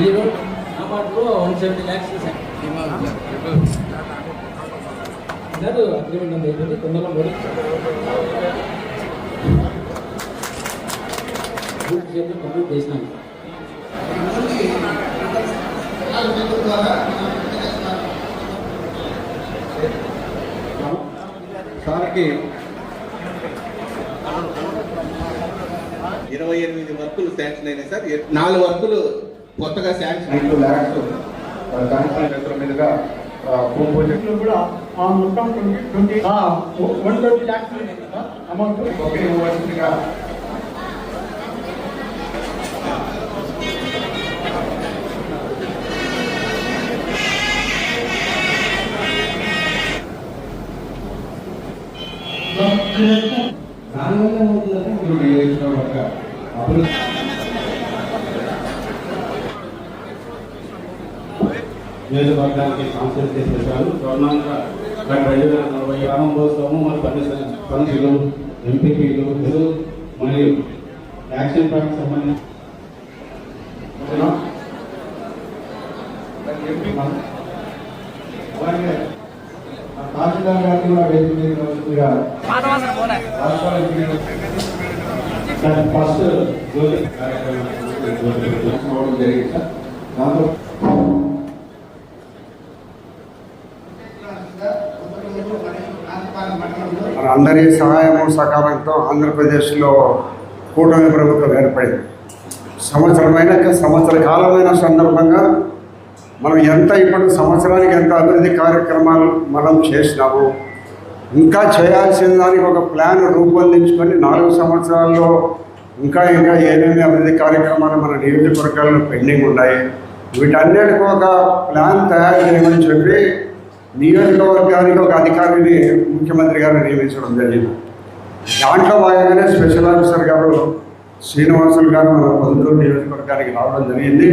ఈ రోడ్ నాబార్డులో one seventy lakhs agreement తొందరలో కంప్లీట్ చేసినాను సార్కి ఇరవై ఎనిమిది వర్కులు శాంక్షన్ అయినాయి సార్. నాలుగు వర్కులు కొత్తగా శాంక్షన్ ఐదు ల్యాక్స్ శాంక్షన్ మీదుగా కూడా ఆ మొత్తం twenty twenty one twenty lakhs amount? ఒకే యూనివర్సిటీగా దానివల్ల ఏమవుతుందంటే మీరు నియోజకవర్గం యొక్క అభివృద్ధి నియోజకవర్గానికి కాన్సెప్ట్ చేసేసారు గవర్నమెంట్ రెండు వేల నలభై ప్రారంభోత్సవము మరి పని పనులు ఎంపీపీలు మరియు యాక్షన్ ప్లాన్ సంబంధించి అలాగే తహసీల్దార్ గారిని కూడా వేదిక మీద వస్తుందిగా ఫస్ట్ కార్యక్రమం జరిగింది సార్ దాంతో అందరి సహాయము సహకారంతో ఆంధ్రప్రదేశ్లో కూటమి ప్రభుత్వం ఏర్పడింది. సంవత్సరమైన సంవత్సర కాలమైన సందర్భంగా మనం ఎంత ఇప్పుడు సంవత్సరానికి ఎంత అభివృద్ధి కార్యక్రమాలు మనం చేసినాము ఇంకా చేయాల్సిన దానికి ఒక ప్లాన్ రూపొందించుకొని నాలుగు సంవత్సరాల్లో ఇంకా ఇంకా ఏమేమి అభివృద్ధి కార్యక్రమాలు మన నియోజకవర్గాల్లో పెండింగ్ ఉన్నాయి వీటన్నిటికీ ఒక ప్లాన్ తయారు చేయమని చెప్పి నియోజకవర్గానికి ఒక అధికారిని ముఖ్యమంత్రి గారు నియమించడం జరిగింది. దాంట్లో భాగంగానే స్పెషల్ ఆఫీసర్ గారు శ్రీనివాసులు గారు మన పొందూరు నియోజకవర్గానికి రావడం జరిగింది.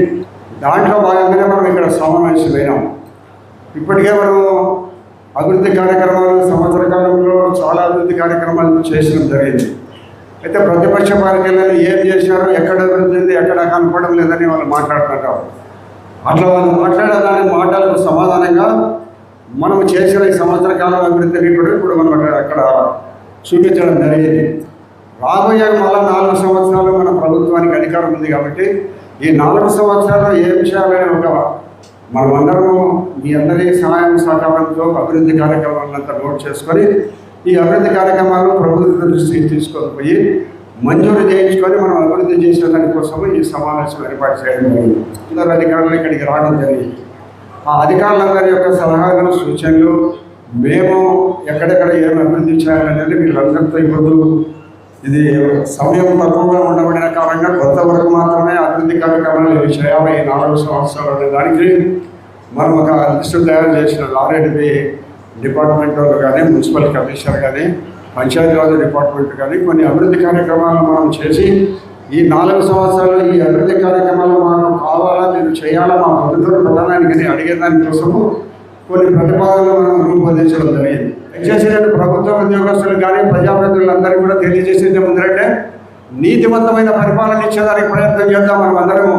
దాంట్లో భాగంగానే మనం ఇక్కడ సమావేశమైనాం. ఇప్పటికే మనం అభివృద్ధి కార్యక్రమాలు సంవత్సర కాలంలో చాలా అభివృద్ధి కార్యక్రమాలు చేసడం జరిగింది. అయితే ప్రతిపక్ష పార్టీలలో ఏం చేశారో ఎక్కడ అభివృద్ధి ఎక్కడ కనపడడం లేదని వాళ్ళు మాట్లాడుతుంటారు అట్లా వాళ్ళు మాట్లాడే దాని మాటలకు సమాధానంగా మనం చేసిన ఈ సంవత్సర కాలం అభివృద్ధి కూడా ఇప్పుడు మనం అక్కడ- చూపించడం జరిగింది. రాబోయే మళ్ళా నాలుగు సంవత్సరాలు మన ప్రభుత్వానికి అధికారం ఉంది కాబట్టి ఈ నాలుగు సంవత్సరాలు ఏం చేయాలని ఒక మనమందరము మీ అందరి సహాయం సహకారంతో అభివృద్ధి కార్యక్రమాలంతా నోట్ చేసుకొని ఈ అభివృద్ధి కార్యక్రమాలు ప్రభుత్వ దృష్టికి తీసుకొని పోయి మంజూరు చేయించుకొని మనం అభివృద్ధి చేసే దానికోసం ఈ సమావేశం ఏర్పాటు చేయడం జరిగింది. అధికారులు ఇక్కడికి రావడం జరిగింది. ఆ అధికారులందరి యొక్క సలహాలు సూచనలు మేము ఎక్కడెక్కడ ఏమి అభివృద్ధి చేయాలనేది వీళ్ళందరితో ఇప్పుడు ఇది సమయం తక్కువగా ఉండబడిన కారణంగా కొంతవరకు మాత్రమే అభివృద్ధి కార్యక్రమాలు ఇవి చేయాలి ఈ నాలుగు సంవత్సరాలు అనే దానికి మనం ఒక లిస్టు తయారు చేసిన ఆర్ఎడ్బి డిపార్ట్మెంట్ వాళ్ళు కానీ మున్సిపల్ కమిషనర్ కానీ పంచాయతీరాజ్ డిపార్ట్మెంట్ కానీ కొన్ని అభివృద్ధి కార్యక్రమాలు మనం చేసి ఈ నాలుగు సంవత్సరాలు ఈ అభివృద్ధి కార్యక్రమాలు మాకు కావాలా మీరు చేయాలా మా ప్రభుత్వం ప్రధానానికి అడిగే దానికోసము కొన్ని ప్రతిపాదనలు మనం రూపొందించడం జరిగింది. దయచేసి ప్రభుత్వ ఉద్యోగస్తులు కానీ ప్రజాప్రతినిధులందరికీ కూడా తెలియజేసేది ముందంటే నీతివంతమైన పరిపాలన ఇచ్చేదానికి ప్రయత్నం చేద్దాం మనం అందరము.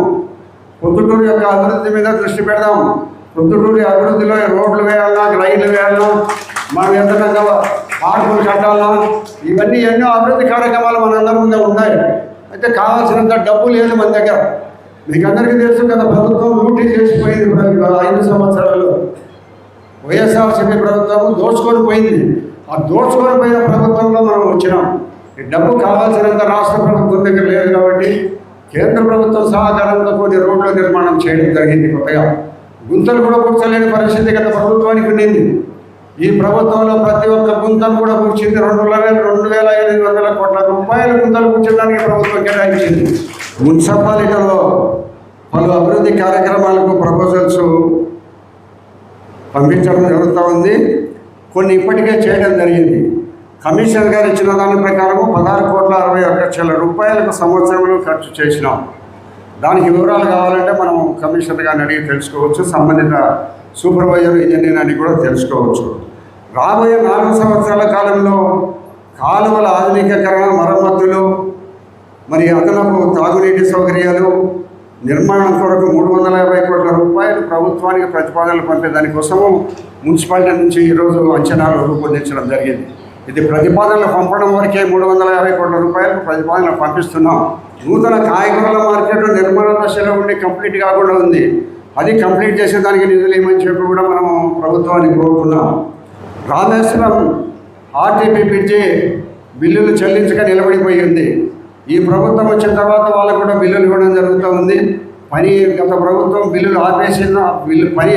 పొద్దుటూరు యొక్క అభివృద్ధి మీద దృష్టి పెడదాం. పొద్దుటూరు అభివృద్ధిలో రోడ్లు వేయాలన్నా రైళ్ళు వేయాలన్నా మనం ఎంత పార్కులు కట్టాలన్నా ఇవన్నీ ఎన్నో అభివృద్ధి కార్యక్రమాలు మనందరి ముందే ఉన్నాయి. అయితే కావాల్సినంత డబ్బు లేదు మన దగ్గర. మీకు అందరికీ తెలుసు కదా ప్రభుత్వం లూటీ చేసిపోయింది ఐదు సంవత్సరాలు వైఎస్ఆర్సీపీ ప్రభుత్వం దోచుకొని పోయింది. ఆ దోచుకొని పోయిన ప్రభుత్వంలో మనం వచ్చినాం. ఈ డబ్బు కావాల్సినంత రాష్ట్ర ప్రభుత్వం దగ్గర లేదు కాబట్టి కేంద్ర ప్రభుత్వం సహకారంతో కొన్ని రోడ్ల నిర్మాణం చేయడం జరిగింది కొత్తగా. గుంతలు కూడా కూర్చోలేని పరిస్థితి గత ప్రభుత్వానికి ఉండింది ఈ ప్రభుత్వంలో ప్రతి ఒక్క గుంతను కూడా కూర్చింది రెండు వేల రెండు వేల ఎనిమిది వందల కోట్ల రూపాయల గుంతలు కూర్చోడానికి ప్రభుత్వం కేటాయించింది. మున్సిపాలిటీలో పలు అభివృద్ధి కార్యక్రమాలకు ప్రపోజల్స్ పంపించడం జరుగుతూ ఉంది. కొన్ని ఇప్పటికే చేయడం జరిగింది. కమిషనర్ గారు ఇచ్చిన దాని ప్రకారము పదహారు కోట్ల అరవై ఒక్క లక్షల రూపాయలకు సంవత్సరంలో ఖర్చు చేసినాం. దానికి వివరాలు కావాలంటే మనం కమిషనర్ గారిని అడిగి తెలుసుకోవచ్చు. సంబంధిత సూపర్వైజర్ ఇంజనీర్ అని కూడా తెలుసుకోవచ్చు. రాబోయే నాలుగు సంవత్సరాల కాలంలో కాలువల ఆధునికీకరణ మరమ్మతులు మరి అదనపు తాగునీటి సౌకర్యాలు నిర్మాణం కొరకు మూడు వందల యాభై కోట్ల రూపాయలు ప్రభుత్వానికి ప్రతిపాదనలు పంపే దానికోసము మున్సిపాలిటీ నుంచి ఈరోజు అంచనాలు రూపొందించడం జరిగింది. ఇది ప్రతిపాదనలు పంపడం వరకే మూడు వందల యాభై కోట్ల రూపాయలు ప్రతిపాదనలు పంపిస్తున్నాం. నూతన కాయగూరల మార్కెట్ నిర్మాణ దశలో ఉండి కంప్లీట్ కాకుండా ఉంది. అది కంప్లీట్ చేసే దానికి నిధులు ఏమని చెప్పి కూడా మనం ప్రభుత్వాన్ని కోరుకున్నాం. రామేశ్వరం ఆర్టీపీ బ్రిడ్జి బిల్లులు చెల్లించక నిలబడిపోయి ఉంది ఈ ప్రభుత్వం వచ్చిన తర్వాత వాళ్ళకు కూడా బిల్లులు ఇవ్వడం జరుగుతూ ఉంది. పని గత ప్రభుత్వం బిల్లులు ఆపేసిన బిల్లు పని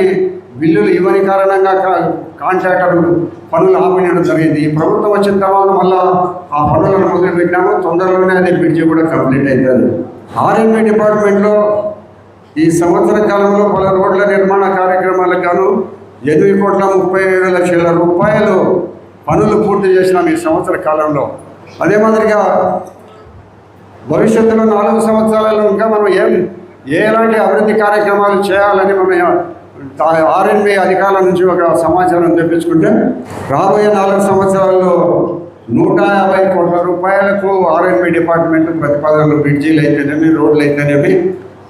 బిల్లులు ఇవ్వని కారణంగా కా- పనులు ఆపేయడం జరిగింది. ఈ ప్రభుత్వం వచ్చిన తర్వాత మళ్ళా ఆ పనులను మొదలుపెట్టినాము. తొందరలోనే అది బ్రిడ్జి కూడా కంప్లీట్ అవుతుంది ఆర్ఎంబీ డిపార్ట్మెంట్లో ఈ సంవత్సర కాలంలో పలు రోడ్ల నిర్మాణ కార్యక్రమాలకు గాను ఎనిమిది కోట్ల ముప్పై ఏడు లక్షల రూపాయలు పనులు పూర్తి చేసినాం ఈ సంవత్సర కాలంలో. అదే మాదిరిగా భవిష్యత్తులో నాలుగు సంవత్సరాలలో ఇంకా మనం ఏం ఏలాంటి ఎలాంటి అభివృద్ధి కార్యక్రమాలు చేయాలని మనం ఆర్ఎన్బి అధికారుల నుంచి ఒక సమాచారం తెప్పించుకుంటే రాబోయే నాలుగు సంవత్సరాల్లో నూట యాభై కోట్ల రూపాయలకు ఆర్ఎన్బి డిపార్ట్మెంట్ ప్రతిపాదనలు బ్రిడ్జీలు అయితేనేమి రోడ్లు అయితేనేమి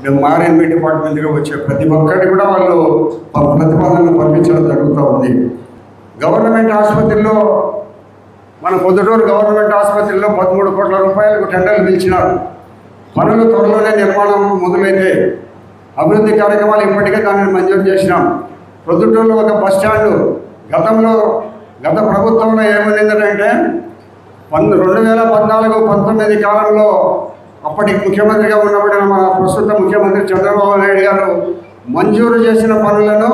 మేము ఆర్ఎన్బి డిపార్ట్మెంట్గా వచ్చే ప్రతి ఒక్కటి కూడా వాళ్ళు ప్రతిపాదనలు పంపించడం జరుగుతూ ఉంది. గవర్నమెంట్ ఆసుపత్రిలో మన పొద్దుటూరు గవర్నమెంట్ ఆసుపత్రిలో పదమూడు కోట్ల రూపాయలకు టెండర్లు పిలిచినారు. పనులు త్వరలోనే నిర్మాణం మొదలైతే అభివృద్ధి కార్యక్రమాలు ఇప్పటికే దానిని మంజూరు చేసినాం. పొద్దుటూరులో ఒక బస్ స్టాండ్ గతంలో గత ప్రభుత్వంలో ఏమైందంటే పంద రెండు వేల పద్నాలుగు పంతొమ్మిది కాలంలో అప్పటి ముఖ్యమంత్రిగా ఉన్నప్పుడు మన ప్రస్తుత ముఖ్యమంత్రి చంద్రబాబు నాయుడు గారు మంజూరు చేసిన పనులను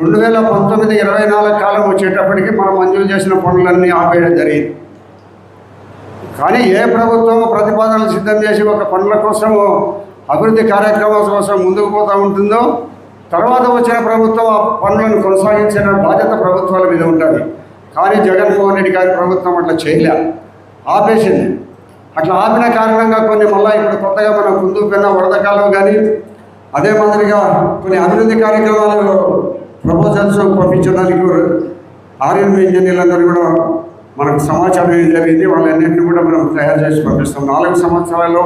రెండు వేల పంతొమ్మిది ఇరవై నాలుగు కాలం వచ్చేటప్పటికి మనం మంజూరు చేసిన పనులన్నీ ఆపేయడం జరిగింది. కానీ ఏ ప్రభుత్వం ప్రతిపాదనలు సిద్ధం చేసి ఒక పనుల కోసము అభివృద్ధి కార్యక్రమాల కోసం ముందుకు పోతూ ఉంటుందో తర్వాత వచ్చిన ప్రభుత్వం ఆ పనులను కొనసాగించిన బాధ్యత ప్రభుత్వాల మీద ఉంటుంది. కానీ జగన్మోహన్ రెడ్డి గారి ప్రభుత్వం అట్లా చేయలే. ఆపేసింది. అట్లా ఆపిన కారణంగా కొన్ని మళ్ళీ ఇప్పుడు కొత్తగా మనం కుందు పెన్న వరదకాలం కానీ అదే మాదిరిగా కొన్ని అభివృద్ధి కార్యక్రమాలు ప్రపోజల్స్ పంపించడానికి ఆర్ఎన్బి ఇంజనీర్లందరూ కూడా మనకు సమాచారం ఏం జరిగింది. వాళ్ళన్నింటినీ కూడా మనం తయారు చేసి పంపిస్తాం. నాలుగు సంవత్సరాల్లో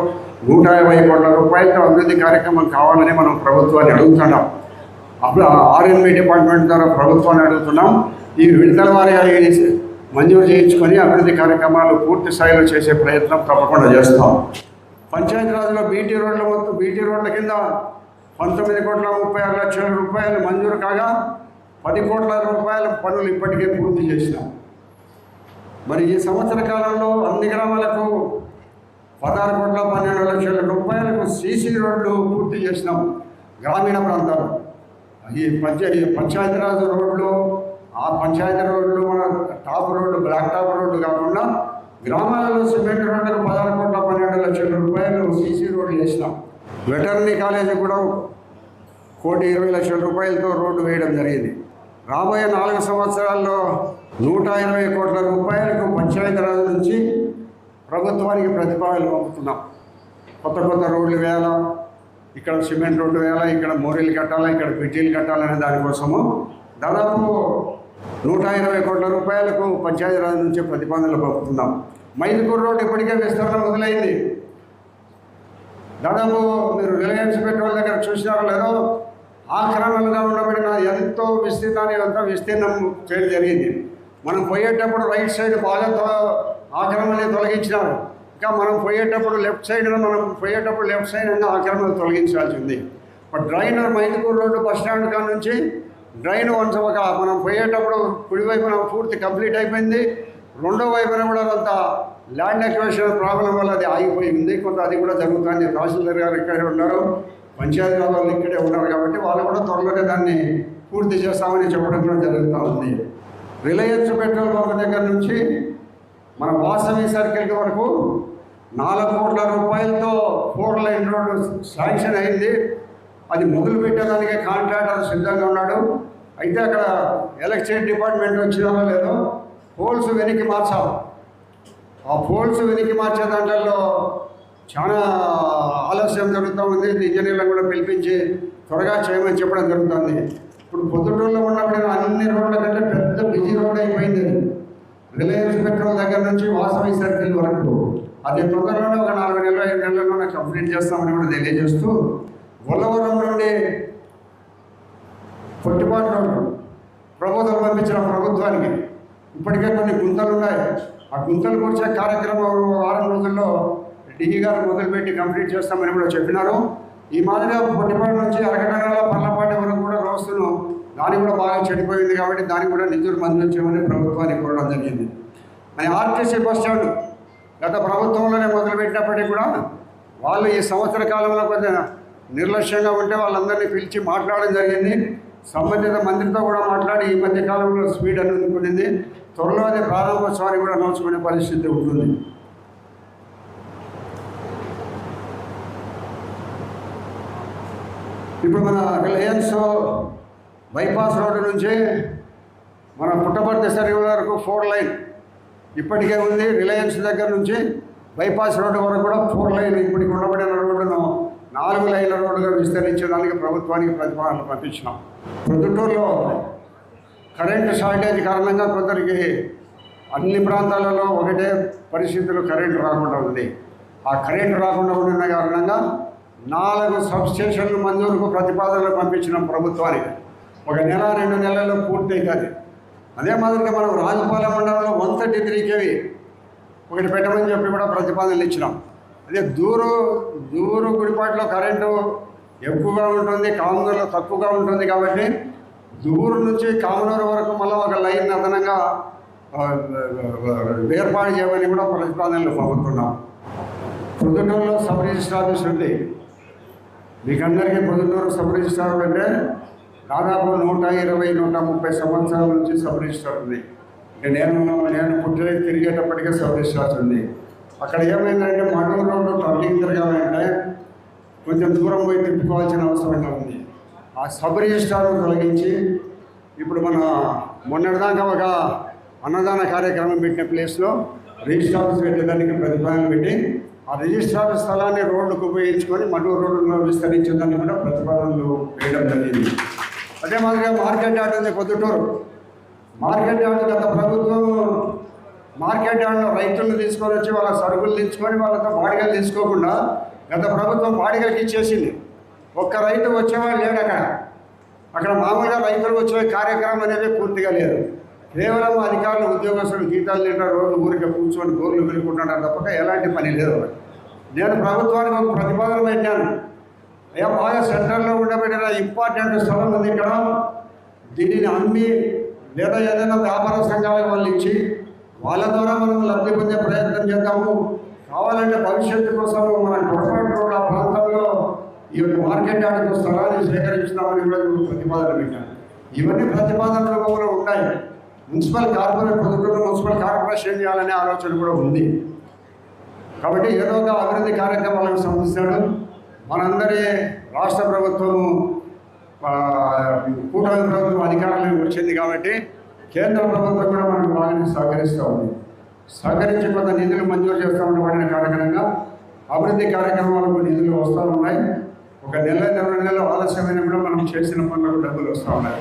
నూట యాభై కోట్ల రూపాయలతో అభివృద్ధి కార్యక్రమం కావాలని మనం ప్రభుత్వాన్ని అడుగుతున్నాం. అప్పుడు ఆర్ఎన్వి డిపార్ట్మెంట్ ద్వారా ప్రభుత్వాన్ని అడుగుతున్నాం. ఈ విడతల వారిగా మంజూరు చేయించుకొని అభివృద్ధి కార్యక్రమాలు పూర్తి స్థాయిలో చేసే ప్రయత్నం తప్పకుండా చేస్తాం. పంచాయతీరాజ్లో బీటీ రోడ్ల మొత్తం బీటీ రోడ్ల కింద పంతొమ్మిది కోట్ల ముప్పై ఆరు లక్షల రూపాయలు మంజూరు కాగా పది కోట్ల రూపాయల పనులు ఇప్పటికే పూర్తి చేసినాం. మరి ఈ సంవత్సర కాలంలో అన్ని గ్రామాలకు పదహారు కోట్ల పన్నెండు లక్షల రూపాయలకు సీసీ రోడ్లు పూర్తి చేసినాం గ్రామీణ ప్రాంతాలు ఈ పంచాయతీ పంచాయతీరాజ్ రోడ్లు ఆ పంచాయతీ రోడ్లు మన top road black top road కాకుండా గ్రామాలలో సిమెంట్ రోడ్లకు పదహారు కోట్ల పన్నెండు లక్షల రూపాయలు సీసీ రోడ్లు వేసినాం. వెటర్నరీ కాలేజీ కూడా కోటి ఇరవై లక్షల రూపాయలతో రోడ్డు వేయడం జరిగింది. రాబోయే నాలుగు సంవత్సరాల్లో నూట ఇరవై కోట్ల రూపాయలకు పంచాయతీరాజ్ నుంచి ప్రభుత్వానికి ప్రతిపాదనలు పంపుతున్నాం. కొత్త కొత్త రోడ్లు వేయాలా? ఇక్కడ సిమెంట్ రోడ్డు వేయాలా? ఇక్కడ మోరీలు కట్టాలా? ఇక్కడ బ్రిడ్జీలు కట్టాలనే దానికోసము దాదాపు నూట ఇరవై కోట్ల రూపాయలకు పంచాయతీరాజ్ నుంచి ప్రతిపాదనలు పంపుతున్నాం. మైదుకూరు రోడ్డు ఇప్పటికే విస్తరణ మొదలైంది. దాదాపు మీరు రిలయన్స్ పెట్రోల్ దగ్గర చూసినారో లేదో ఆక్రమణగా ఉండబడిన ఎంతో విస్తీర్ణాన్ని అంతా విస్తీర్ణం చేయడం జరిగింది. మనం పోయేటప్పుడు రైట్ సైడ్ బాగా ఆక్రమణని తొలగించినారు. ఇంకా మనం పోయేటప్పుడు లెఫ్ట్ సైడ్ మనం పోయేటప్పుడు లెఫ్ట్ సైడ్ అయినా ఆక్రమణ తొలగించాల్సి ఉంది. Drainer Mydukuru road bus stand కాడ నుంచి డ్రైన్ వన్స్ ఒక మనం పోయేటప్పుడు కుడివైపున పూర్తి కంప్లీట్ అయిపోయింది. రెండో వైపున కూడా కొంత ల్యాండ్ ఎక్వేషన్ ప్రాబ్లం వల్ల అది ఆగిపోయింది. కొంత అది కూడా జరుగుతుంది. తహసీల్దార్ గారు ఇక్కడే ఉన్నారు. పంచాయతీ వాళ్ళు ఇక్కడే ఉన్నారు కాబట్టి వాళ్ళు కూడా త్వరలోనే దాన్ని పూర్తి చేస్తామని చెప్పడం కూడా జరుగుతూ ఉంది. రిలయన్స్ పెట్రోల్ బంక్ దగ్గర నుంచి మన వాసవి సర్కిల్ వరకు నాలుగు కోట్ల రూపాయలతో ఫోర్ లైన్ రోడ్డు శాంక్షన్ అయింది. అది మొదలు పెట్టడానికి కాంట్రాక్టర్ సిద్ధంగా ఉన్నాడు. అయితే అక్కడ ఎలక్ట్రిసిటీ డిపార్ట్మెంట్ వచ్చినారో లేదో పోల్స్ వెనక్కి మార్చాలి ఆ పోల్స్ వెనక్కి మార్చే దాంట్లో చాలా ఆలస్యం జరుగుతూ ఉంది. ఇంజనీర్లను కూడా పిలిపించి త్వరగా చేయమని చెప్పడం జరుగుతుంది. ఇప్పుడు పొద్దుటూరులో ఉన్నప్పుడు అన్ని రోడ్ల కంటే పెద్ద బిజీ రోడ్ అయిపోయింది రిలయన్స్ పెట్రోల్ దగ్గర నుంచి వాసవి సర్కిల్ వరకు. అది తొందరలోనే ఒక నాలుగు నెలలు ఐదు నెలల్లోనే కంప్లీట్ చేస్తామని కూడా తెలియజేస్తూ గొల్లవరం నుండి పొట్టిపాటు రోడ్డు ప్రమోదం పంపించిన ప్రభుత్వానికి ఇప్పటికే కొన్ని గుంతలు ఉన్నాయి. ఆ గుంతలు కూర్చే కార్యక్రమం వారం రోజుల్లో డిఈ గారు మొదలుపెట్టి కంప్లీట్ చేస్తామని కూడా చెప్పినారు. ఈ మాదిరిగా పొట్టిపాటు నుంచి అరగటనాల పల్లపాటి వరకు కూడా రోస్తును దాని కూడా బాగా చెడిపోయింది కాబట్టి దానికి కూడా నిధులు మంజూరు చేయమని ప్రభుత్వానికి కోరడం జరిగింది. మరి ఆర్టీసీ బస్ స్టాండ్ గత ప్రభుత్వంలోనే మొదలుపెట్టినప్పటికీ కూడా వాళ్ళు ఈ సంవత్సర కాలంలో కొంచెం నిర్లక్ష్యంగా ఉంటే వాళ్ళందరినీ పిలిచి మాట్లాడడం జరిగింది. సంబంధిత మంత్రితో కూడా మాట్లాడి ఈ మధ్య కాలంలో స్పీడ్ అందుకునింది. త్వరలో అది ప్రారంభోత్సవాన్ని కూడా నోచుకునే పరిస్థితి ఉంటుంది. ఇప్పుడు మన రిలయన్స్ బైపాస్ రోడ్డు నుంచి మన పుట్టపర్తి సర్వే వరకు ఫోర్ లైన్ ఇప్పటికే ఉంది. రిలయన్స్ దగ్గర నుంచి బైపాస్ రోడ్డు వరకు కూడా ఫోర్ లైన్ ఇప్పటికి ఉండబడిన రోడ్డును నాలుగు లైన్ల రోడ్డుగా విస్తరించడానికి ప్రభుత్వానికి ప్రతిపాదనలు పంపించినాం. ప్రొద్దుటూరులో కరెంటు షార్టేజ్ కారణంగా కొందరికి అన్ని ప్రాంతాలలో ఒకటే పరిస్థితులు కరెంటు రాకుండా ఉంది. ఆ కరెంటు రాకుండా ఉన్న కారణంగా నాలుగు సబ్స్టేషన్లు మంజూరుకు ప్రతిపాదనలు పంపించినాం ప్రభుత్వానికి ఒక నెల రెండు నెలల్లో పూర్తి కాదు. అదే మాదిరిగా మనం రాజపాలెం మండలంలో వన్ థర్టీ త్రీ కేవి ఒకటి పెట్టమని చెప్పి కూడా ప్రతిపాదనలు ఇచ్చినాం. అదే దూరు దూరు గుడిపాటిలో కరెంటు ఎక్కువగా ఉంటుంది కామనూరులో తక్కువగా ఉంటుంది కాబట్టి దూరు నుంచి కామనూరు వరకు మళ్ళీ ఒక లైన్ అదనంగా ఏర్పాటు చేయమని కూడా ప్రతిపాదనలు పంపుతున్నాం పొద్దుటూరులో సబ్ రిజిస్టర్ ఆఫీస్ ఉంది. మీకందరికీ పొద్దుటూరు సబ్ రిజిస్టార్ అంటే దాదాపు నూట ఇరవై నూట ముప్పై సంవత్సరాల నుంచి సబ్ రిజిస్టార్ ఉంది. ఇక నేను నేను పుట్టిన తిరిగేటప్పటికే సబ్ రిజిస్టార్ ఉంది. అక్కడ ఏమైందంటే మడూరు రోడ్డు టర్నింగ్ తిరగాలంటే కొంచెం దూరం పోయి తిప్పుకోవాల్సిన అవసరంగా ఉంది. ఆ సబ్ రిజిస్టార్ను తొలగించి ఇప్పుడు మన మొన్నటిదాకా ఒక అన్నదాన కార్యక్రమం పెట్టిన ప్లేస్లో రిజిస్టర్ ఆఫీస్ పెట్టేదానికి ప్రతిపాదన పెట్టి ఆ రిజిస్టర్ ఆఫీస్ స్థలాన్ని రోడ్డుకు ఉపయోగించుకొని మడూరు రోడ్డులో విస్తరించేదాన్ని కూడా ప్రతిపాదనలు వేయడం జరిగింది. అదే మాదిరిగా మార్కెట్ యార్డ్ ఉంది పొద్దుటూరు మార్కెట్ యార్డ్ గత ప్రభుత్వం మార్కెట్ యార్డ్లో రైతులను తీసుకొని వచ్చి వాళ్ళ సరుకులు తెచ్చుకొని వాళ్ళతో బాడిగలు తీసుకోకుండా గత ప్రభుత్వం బాడిగలకి ఇచ్చేసింది. ఒక్క రైతు వచ్చేవాడు లేడు అక్కడ. అక్కడ మామూలుగా రైతులు వచ్చే కార్యక్రమం అనేది పూర్తిగా లేదు. కేవలం అధికారులు ఉద్యోగస్తులు జీతాలు తింటారు రోజు ఊరికే కూర్చొని గోర్లు పెరుగుకుంటున్నారు తప్పక ఎలాంటి పని లేదు. నేను ప్రభుత్వానికి ఒక ప్రతిపాదన పెట్టాను. అయ్యా బాగా సెంటర్లో ఉండబెట్టిన ఇంపార్టెంట్ స్థలం ఉంది ఇక్కడ. దీనిని అమ్మి లేదా ఏదైనా వ్యాపార సంఘాలకు వాళ్ళు ఇచ్చి వాళ్ళ ద్వారా మనం లబ్ధి పొందే ప్రయత్నం చేద్దాము. కావాలంటే భవిష్యత్తు కోసం మన కొడపాటు రోడ్ ఆ ప్రాంతంలో ఈ యొక్క మార్కెట్ యార్డుకు స్థలాన్ని సేకరించుదామని కూడా ప్రతిపాదన పెట్టాను. ఇవన్నీ ప్రతిపాదన కూడా ఉంటాయి municipal corporate Proddatur municipal corporation ఏం చేయాలనే ఆలోచన కూడా ఉంది. కాబట్టి ఏదో ఒక అభివృద్ధి కార్యక్రమాలకు సంబంధించాడు. మనందరి రాష్ట్ర ప్రభుత్వము కూటమి ప్రభుత్వం అధికారంలోకి వచ్చింది కాబట్టి కేంద్ర ప్రభుత్వం కూడా మనకు బాగానే సహకరిస్తూ ఉంది. సహకరించి కొంత నిధులు మంజూరు చేస్తూ ఉండబడిన కారణంగా అభివృద్ధి కార్యక్రమాలకు నిధులు వస్తూ ఉన్నాయి. ఒక నెల రెండు నెలలు ఆలస్యమైన కూడా మనం చేసిన పనులకు డబ్బులు వస్తూ ఉన్నాయి.